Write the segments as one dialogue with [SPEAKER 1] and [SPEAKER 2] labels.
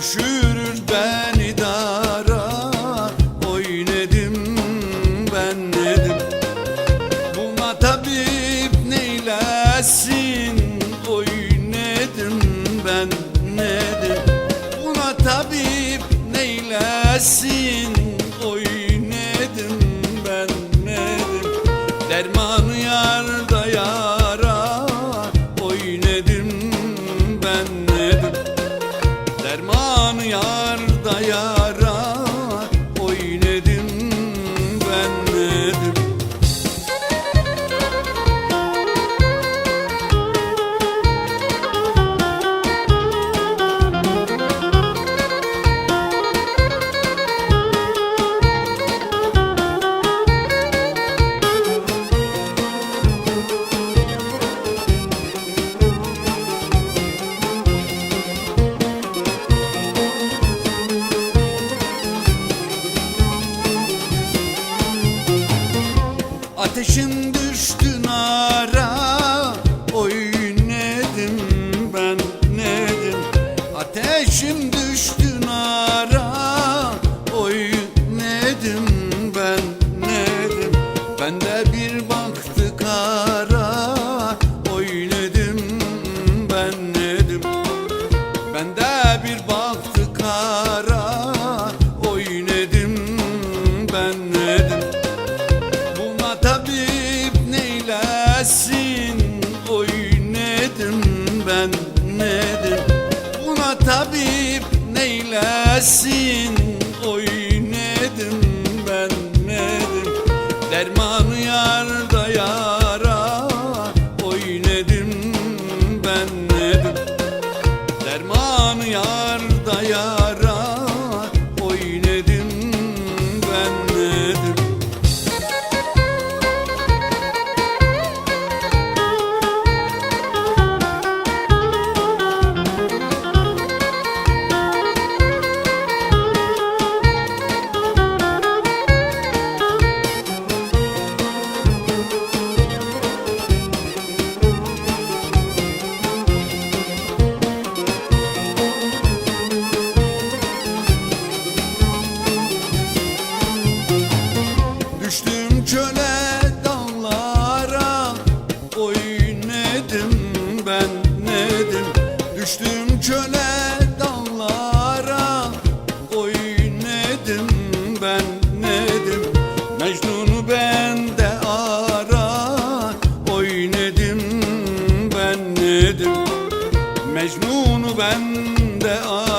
[SPEAKER 1] düşürür beni dara. Oy ben nedim? Buna tabip neylesin? Oy nedim ben nedim? Buna tabip neylesin? Oy nedim ben nedim? Dermanı yarda yara. Oy ben nedim? Dermanı Ateşin düştü nara Oy nedim ben nedim. Ateşim düştü ben nedim Buna tabip neylesin? Oy nedim ben nedim? Dermanı yarda yara Oy nedim ben nedim? Dermanı yarda yara ben nedim? Mecnun'u bende ara Oy nedim ben nedim? Mecnun'u bende ara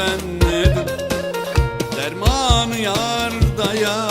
[SPEAKER 1] ben nedim Dermanı yarda yara